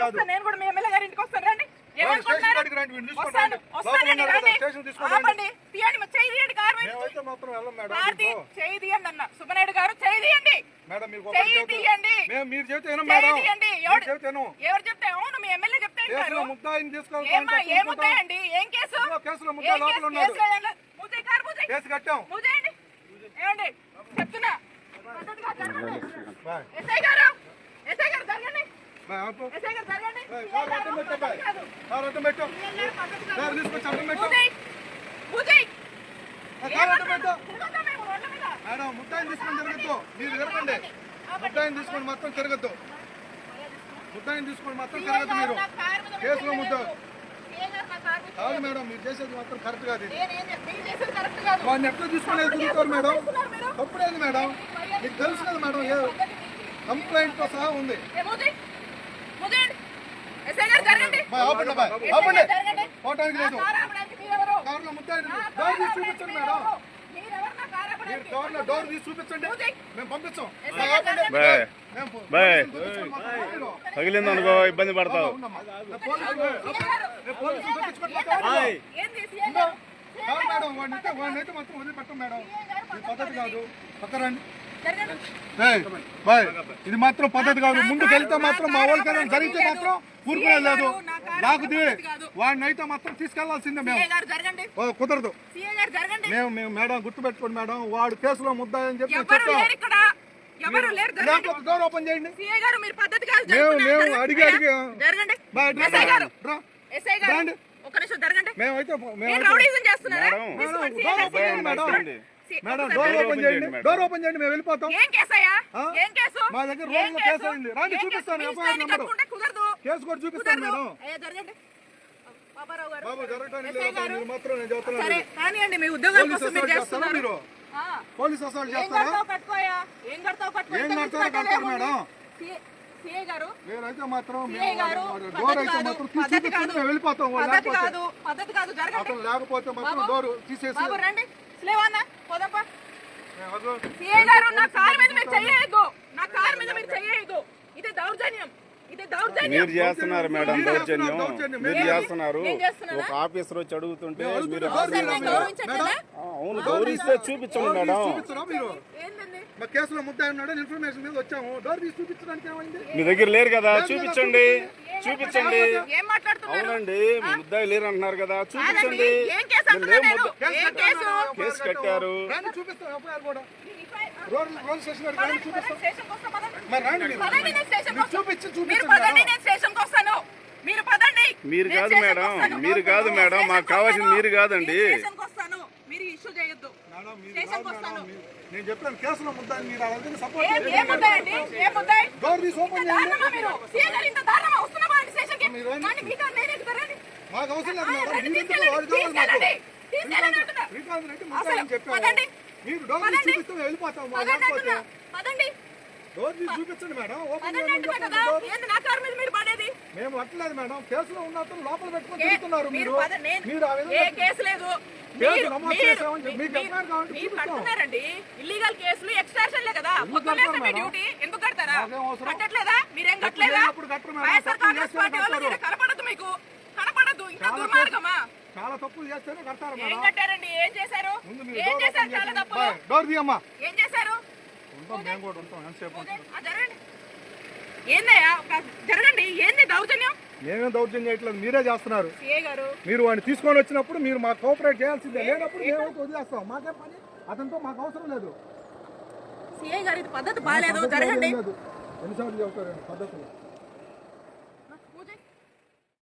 కాదు. నేను కూడా మీ ఎమ్మెల్యే గారి ఇంటికి వస్తాను రండి. సుబ్బనాయుడు గారు చేయండి మీరు చెప్తే ఎవరు చెప్తే? అవును ఎమ్మెల్యే చెప్తే ఏముంటాయండి ఏం కేసు? కేసులో ముద్దా లోపల మేడం ముద్దాయిని తీసుకొని తిరగద్దు. మీరు తిరగండి. ముద్దాయిని తీసుకొని మొత్తం తిరగద్దు. ముద్దాయిని తీసుకొని తిరగద్దు గారు మీరు. కేసులో మీద ముద్ద. కాదు. మేడం మీరు చేసేది మాత్రం కరెక్ట్ కాదు కరెక్ట్. వాడిని ఎట్లా తీసుకునేది తిరుగుతారు మేడం? తప్పుడేది మేడం? మీకు తెలుసు కదా మేడం ఏ కంప్లైంట్తో సహా ఉంది. పోవటానికి లేదు? కారులో డోర్ తీసి చూపించండి మేడం. మీరు డోర్ తీసి చూపించండి. మేము పంపించాం మీరు. తగిలిందనుకో ఇబ్బంది పడతావు. కాదు. మేడం వాడిని అయితే వాడిని అయితే మాత్రం వదిలిపెట్టం మేడం. ఇది పద్ధతి కాదు. పక్కరండి బాయ్. ఇది మాత్రం పద్ధతి కాదు. ముందుకు వెళ్తే మాత్రం మా వాళ్ళకి ఏదైనా జరిగితే మాత్రం ఊరుకునే లేదు. లాగుది వాడిని అయితే మాత్రం తీసుకెళ్ళాల్సిందే మేము. కుదరదు. మేము మేము మేడం గుర్తుపెట్టుకోండి మేడం. వాడు కేసులో ముద్దాయని చెప్పి ఎవరు చెప్తాం ఓపెన్ చేయండి. మేము-. మేము. అడిగి అడిగి- ఒక నిమిషం జరగండి మేమైతే మీరు మేమైతే రౌడీజం చేస్తున్నారా మేడం. తీసుకోండి, మేడం, సీఐ గారు డోర్ ఓపెన్. చేయండి డోర్. ఓపెన్ మేము వెళ్ళిపోతాం ఏం కేసు అయ్యా ఆ? ఏం కేసు మా దగ్గర ఏం రోజులో కేసు అయింది. రండి, ఏం చూపిస్తాను, కేసు? మీ ఎఫ్ఐఆర్ ఇష్టాన్ని నెంబరు. కట్టుకుంటే కుదరదు కేసు కూడా చూపిస్తాను కుదరదు మేడం అయ్యా జరగండి బాబారావు గారు బాబు జరగడానికి ఎస్ఐ లేదు గారు మీరు మాత్రం నేను చెప్తున్నాను సరే కానివ్వండి మీ ఉద్యోగం పోలీస్ కోసం మీరు అసలు చేస్తారా చేస్తున్నారు మీరు ఆ. పోలీస్ అసలు ఏం చేస్తారా కడతావు కట్టుకోయా ఏం కడతావు కట్టుకో ఏం ఇంత కడతారో. మేడం. సి- సిఐ గారు మీరైతే మాత్రం సిఐ గారు డోర్ అయితే తీసి వెళ్ళిపోతాం పద్ధతి లేకపోతే కాదు పద్ధతి కాదు జరగండి. అతను లేకపోతే మాత్రం బాబు. డోర్ తీసేసి బాబు రండి. లేవన్నా పోదప్పా. మేము వదలం. సిఐ గారు నా కార్ మీద మీరు చెయ్యొద్దు. నా కార్ మీద మీరు చెయ్యొద్దు. ఇది దౌర్జన్యం. ఇది దౌర్జన్యం. మీరు చేస్తున్నారు మేడం దౌర్జన్యం. మీరు చేస్తున్నారు? ఒక ఆఫీసర్ వచ్చి అడుగుతుంటే మీరు అవును గౌరవిస్తే చూపించండి మేడం. మా కేసులో ముద్ద ఉన్నాడు ఇన్ఫర్మేషన్ మీద వచ్చాము. డోర్ తీసి చూపించడానికి ఏమైంది? మీ దగ్గర లేరు కదా చూపించండి. చూపించండి. ఏం మాట్లాడుతున్నారు? అవునండి మీ ముద్దాయి లేరు అంటున్నారు కదా చూపించండి. ఏం కేసు కట్టారు. మరి కాదు మేడం. మీరు కాదు మేడం మాకు కావాల్సింది. మీరు కాదండి. మీరు ఇష్యూ చేయొద్దు. స్టేషన్కి వస్తాను. నేను చెప్పాను కేసులో ముద్ద మీరు అలాగే సపోర్ట్ ఏం. ఏం ఏం డోర్ తీసి ఓపెన్ ఇంత చేయండి. దారుణమా మీరు? సీఏ గారు ఇంత దారుణమా? వస్తున్నా బాగా స్టేషన్కి మీరు రండి. కానీ మీకు నేనే ఎక్కుతారండి మాకు అవసరం లేదు మేడం రండి, మీరు ఎందుకు తీసుకెళ్ళండి, వాడు కావాలి మాకు. తీసుకెళ్ళండి, తీసుకెళ్ళండి అంటున్నా. శ్రీకాంత్ రెడ్డి అసలు చెప్పాము పదండి. మీరు డోర్ తీసి పదండి. చూపిస్తే వెళ్ళిపోతాం. పదండి లేకపోతే అంటున్నా. పదండి. డోర్ చూపించండి మేడం. ఓపెన్ కదా. నా కారు మీద మీరు పడేది? మేము అట్లేదు మేడం. కేసులో ఉన్నప్పుడు లోపల పెట్టుకొని తిరుగుతున్నారు మీరు మీరు. ఆ విధంగా కేసు లేదు. కడుతున్నారండి ఇల్లీగల్ కేసులు కదా. కడతారు మీ మేడం? డ్యూటీ. ఎందుకు కడతారా? కట్టట్లేదా? మీరేం కట్టలేదా. వైఎస్ఆర్ కాంగ్రెస్ పార్టీ వాళ్ళు కనపడదు మీకు. కనపడదు. ఇంకా చాలా దుర్మార్గమా? చాలా తప్పులు చేస్తేనే కడతారు ఏం కట్టారండి? ఏం చేశారు? ఏం చేశారు? చాలా. డోర్ తీయమ్మా. ఉంటాం మేము కూడా ఉంటాం ఎంతసేపు ఉంటాం ఆ, జరగండి. ఏందయ్యా జరగండి ఏంది దౌర్జన్యం? మేమేం దౌర్జన్యం చేయట్లేదు మీరే చేస్తున్నారు. మీరు వాడిని తీసుకొని వచ్చినప్పుడు మీరు మాకు కోఆపరేట్ చేయాల్సిందే లేనప్పుడు మేమైతే వదిలేస్తాం. మాకే పని? అతనితో మాకు అవసరం లేదు. సిఐ గారు పద్ధతి బాగాలేదు జరగండి. ఎన్నిసార్లు చెబుతారండి పద్ధతులు?